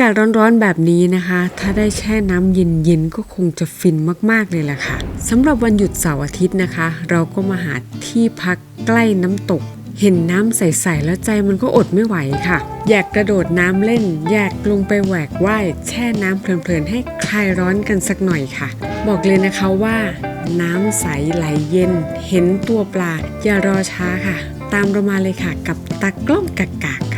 ากาศร้อนๆแบบนี้นะคะ ถ้าได้แช่น้ำเย็นๆก็คงจะฟินมากๆเลยแหละค่ะสำหรับวันหยุดเสาร์อาทิตย์นะคะ เราก็มาหาที่พักใกล้น้ำตก เห็นน้ำใสๆแล้วใจมันก็อดไม่ไหวค่ะ อยากกระโดดน้ำเล่น อยากลงไปแหวกว่ายแช่น้ำเพลินๆให้คลายร้อนกันสักหน่อยค่ะ บอกเลยนะคะว่า น้ำใสไหลเย็น เห็นตัวปลาอย่ารอช้าค่ะ ตามเรามาเลยค่ะ กับตากล้องกากากค่ะ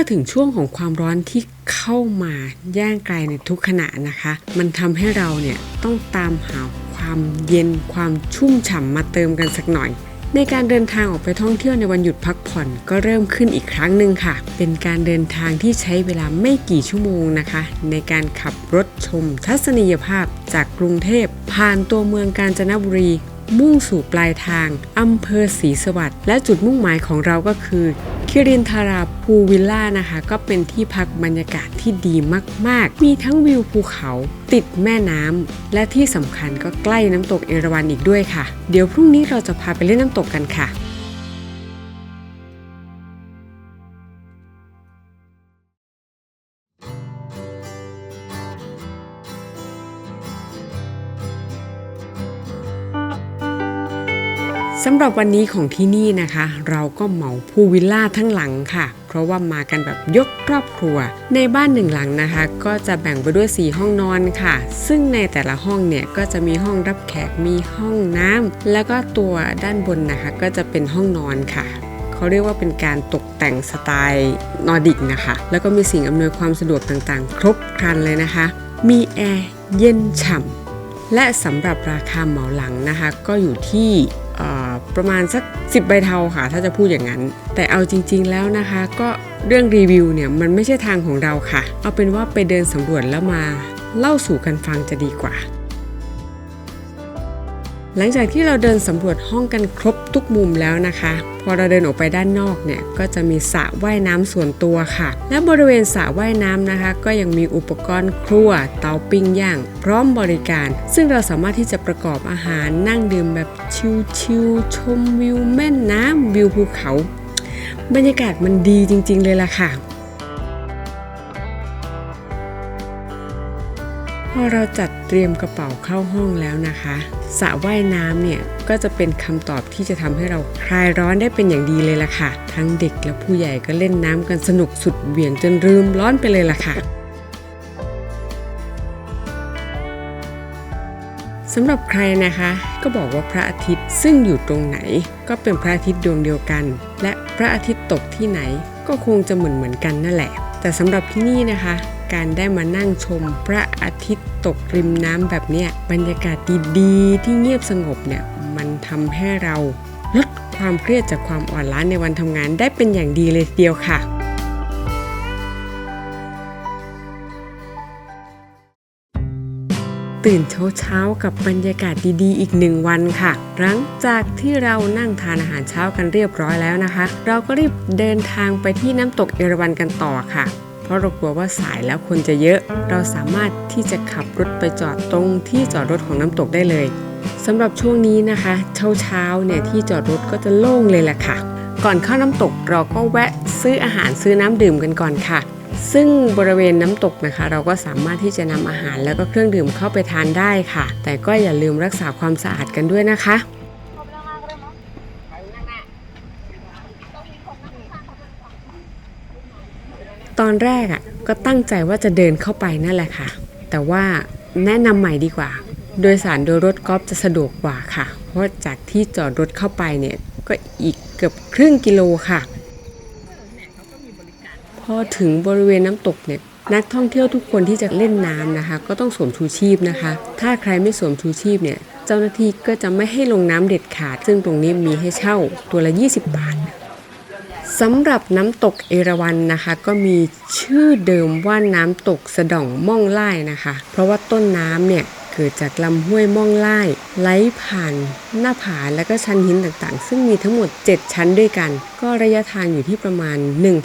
มื่อถึงช่วงของความร้อนที่เข้ามาย่างไกลในทุกขณะนะคะ มันทำให้เราเนี่ยต้องตามหาความเย็นความชุ่มฉ่ำมาเติมกันสักหน่อยในการเดินทางออกไปท่องเที่ยวในวันหยุดพักผ่อนก็เริ่มขึ้นอีกครั้งหนึ่งค่ะ เป็นการเดินทางที่ใช้เวลาไม่กี่ชั่วโมงนะคะ ในการขับรถชมทัศนียภาพจากกรุงเทพ ผ่านตัวเมืองกาญจนบุรี มุ่งสู่ปลายทางอำเภอศรีสวัสดิ์และจุดมุ่งหมายของเราก็คือ คิรินทาราพูวิลล่านะคะ ก็เป็นที่พักบรรยากาศที่ดีมาก ๆ มีทั้งวิวภูเขาติดแม่น้ำและที่สำคัญก็ใกล้น้ำตกเอราวัณอีกด้วยค่ะ เดี๋ยวพรุ่งนี้เราจะพาไปเล่นน้ำตกกันค่ะ สำหรับวันนี้ของที่นี่นะคะ เราก็เหมาพูลวิลล่าทั้งหลังค่ะ เพราะว่ามากันแบบยกครอบครัว ในบ้านหนึ่งหลังนะคะ ก็จะแบ่งไปด้วย 4 ห้องนอนค่ะ ซึ่งในแต่ละห้องเนี่ยก็จะมีห้องรับแขกมีห้องน้ำแล้วก็ตัวด้านบนนะคะ ก็จะเป็นห้องนอนค่ะเขาเรียกว่าเป็นการตกแต่งสไตล์นอร์ดิกนะคะ แล้วก็มีสิ่งอำนวยความสะดวกต่างๆ ครบครันเลยนะคะ มีแอร์เย็นฉ่ำ และสำหรับราคาเหมาหลังนะคะ ก็อยู่ที่ ประมาณสัก 10 ใบเทาค่ะ ถ้าจะพูดอย่างนั้น แต่เอาจริง ๆ แล้วนะคะ ก็เรื่องรีวิวเนี่ยมันไม่ใช่ทางของเราค่ะ เอาเป็นว่าไปเดินสำรวจแล้วมาเล่าสู่กันฟังจะดีกว่า หลังจากที่เราเดินสำรวจห้องกันครบทุกมุมแล้วนะคะ พอเราเดินออกไปด้านนอกเนี่ยก็จะมีสระว่ายน้ำส่วนตัวค่ะ และบริเวณสระว่ายน้ำนะคะ ก็ยังมีอุปกรณ์ครัว เตาปิ้งย่าง พร้อมบริการ ซึ่งเราสามารถที่จะประกอบอาหารนั่งดื่มแบบชิลๆชมวิวแม่น้ำวิวภูเขา บรรยากาศมันดีจริง ๆ เลยล่ะค่ะ พอเราจัดเตรียมกระเป๋าเข้าห้องแล้วนะคะสระว่ายน้ำเนี่ยก็จะเป็นคำตอบที่จะทำให้เราคลายร้อนได้เป็นอย่างดีเลยล่ะค่ะ ทั้งเด็กและผู้ใหญ่ก็เล่นน้ำกันสนุกสุดเหวี่ยงจนลืมร้อนไปเลยล่ะค่ะสำหรับใครนะคะ ก็บอกว่าพระอาทิตย์ซึ่งอยู่ตรงไหน ก็เป็นพระอาทิตย์ดวงเดียวกัน และพระอาทิตย์ตกที่ไหนก็คงจะเหมือนเหมือนกันนั่นแหละ แต่สำหรับที่นี่นะคะ การได้มานั่งชมพระอาทิตย์ตกริมน้ำแบบเนี้ยบรรยากาศดีๆที่เงียบสงบเนี่ยมันทำให้เราลดความเครียดจากความอ่อนล้าในวันทำงานได้เป็นอย่างดีเลยเดียวค่ะตื่นเช้าๆกับบรรยากาศดีๆ อีกหนึ่งวันค่ะ หลังจากที่เรานั่งทานอาหารเช้ากันเรียบร้อยแล้วนะคะ เราก็รีบเดินทางไปที่น้ำตกเอราวัณกันต่อค่ะ ราะเรากลัวว่าสายแล้วคนจะเยอะ เราสามารถที่จะขับรถไปจอดตรงที่จอดรถของน้ำตกได้เลยสำหรับช่วงนี้นะคะเช้าๆเนี่ยที่จอดรถก็จะโล่งเลยแหละค่ะ ก่อนเข้าน้ำตกเราก็แวะซื้ออาหารซื้อน้ำดื่มกันก่อนค่ะ ซึ่งบริเวณน้ำตกนะคะ เราก็สามารถที่จะนำอาหารแล้วก็เครื่องดื่มเข้าไปทานได้ค่ะ แต่ก็อย่าลืมรักษาความสะอาดกันด้วยนะคะ ตอนแรกอะก็ตั้งใจว่าจะเดินเข้าไปนั่นแหละค่ะ แต่ว่าแนะนำใหม่ดีกว่า โดยสารโดยรถกอล์ฟจะสะดวกกว่าค่ะ เพราะจากที่จอดรถเข้าไปเนี่ยก็อีกเกือบครึ่งกิโลค่ะ พอถึงบริเวณน้ำตกเนี่ยนักท่องเที่ยวทุกคนที่จะเล่นน้ำนะคะ ก็ต้องสวมชูชีพนะคะ ถ้าใครไม่สวมชูชีพเนี่ยเจ้าหน้าที่ก็จะไม่ให้ลงน้ำเด็ดขาด ซึ่งตรงนี้มีให้เช่าตัวละ 20 บาท สำหรับน้ำตกเอราวัณนะคะ ก็มีชื่อเดิมว่าน้ำตกสะด่องม่องไล่นะคะ เพราะว่าต้นน้ำเนี่ยเกิดจากลำห้วยม่องไล่ไหลผ่านหน้าผาและก็ชั้นหินต่างๆ ซึ่งมีทั้งหมด 7 ชั้นด้วยกัน ก็ระยะทางอยู่ที่ประมาณ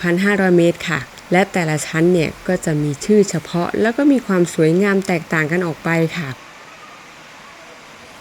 1,500 เมตรค่ะ และแต่ละชั้นเนี่ยก็จะมีชื่อเฉพาะแล้วก็มีความสวยงามแตกต่างกันออกไปค่ะ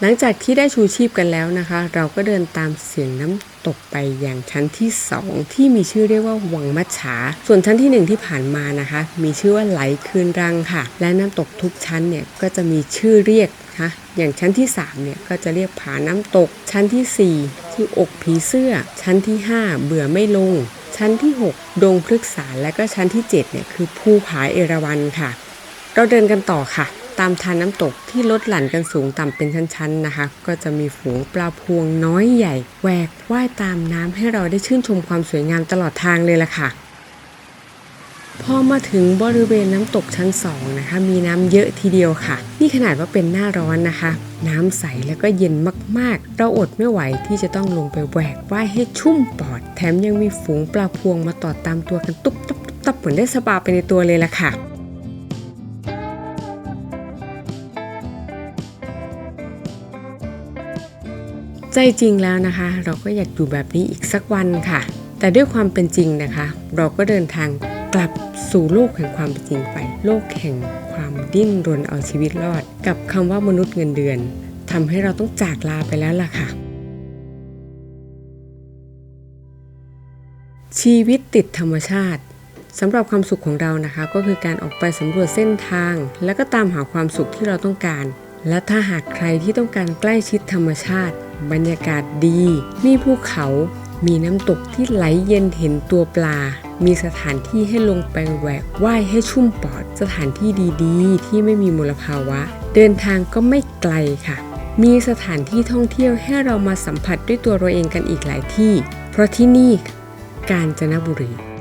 หลังจากที่ได้ชูชีพกันแล้วนะคะ เราก็เดินตามเสียงน้ำตกไปอย่างชั้นที่ 2 ที่มีชื่อเรียกว่าวังมัฉา ส่วนชั้นทีหนึ่1 ที่ผ่านมานะคะ มีชื่อว่าไหลคืนรังค่ะ และน้ำตกทุกชั้นเนี่ยก็จะมีชื่อเรียกนะอย่างชั้นที่3เนี่ยก็จะเรียกผาน้ำตก ชั้นทีสี่4ชื่ออกผีเสื้อ ชั้นที่ 5 เบื่อไม่ลง ชั้นที่ 6 ดงพฤกษาและก็ชั้นที่7เนี่ยคือภูผาเอราวัณค่ะ เราเดินกันต่อค่ะ ตามทานน้ำตกที่ลดหลั่นกันสูงต่ำเป็นชั้นๆนะคะ ก็จะมีฝูงปลาพวงน้อยใหญ่แหวกว่ายตามน้ำให้เราได้ชื่นชมความสวยงามตลอดทางเลยล่ะค่ะพอมาถึงบริเวณน้ำตกชั้น2นะคะ มีน้ำเยอะทีเดียวค่ะ นี่ขนาดว่าเป็นหน้าร้อนนะคะ น้ำใสแล้วก็เย็นมากๆ เราอดไม่ไหวที่จะต้องลงไปแหวกว่ายให้ชุ่มปอด แถมยังมีฝูงปลาพวงมาต่อตามตัวกันตุ๊บตับตุ๊บตับเหมือนได้สปาไปในตัวเลยล่ะค่ะ ใจจริงแล้วนะคะ เราก็อยากอยู่แบบนี้อีกสักวันค่ะ แต่ด้วยความเป็นจริงนะคะ เราก็เดินทางกลับสู่โลกแห่งความเป็นจริงไป โลกแห่งความดิ้นรนเอาชีวิตรอด กับคำว่ามนุษย์เงินเดือนทำให้เราต้องจากลาไปแล้วล่ะค่ะ ชีวิตติดธรรมชาติสำหรับความสุขของเรานะคะ ก็คือการออกไปสำรวจเส้นทาง แล้วก็ตามหาความสุขที่เราต้องการ และถ้าหากใครที่ต้องการใกล้ชิดธรรมชาติ บรรยากาศดี มีภูเขา มีน้ำตกที่ไหลเย็นเห็นตัวปลา มีสถานที่ให้ลงไปแหวกว่ายให้ชุ่มปอด สถานที่ดีๆ ที่ไม่มีมลภาวะ เดินทางก็ไม่ไกลค่ะ มีสถานที่ท่องเที่ยวให้เรามาสัมผัสด้วยตัวเราเองกันอีกหลายที่ เพราะที่นี่กาญจนบุรี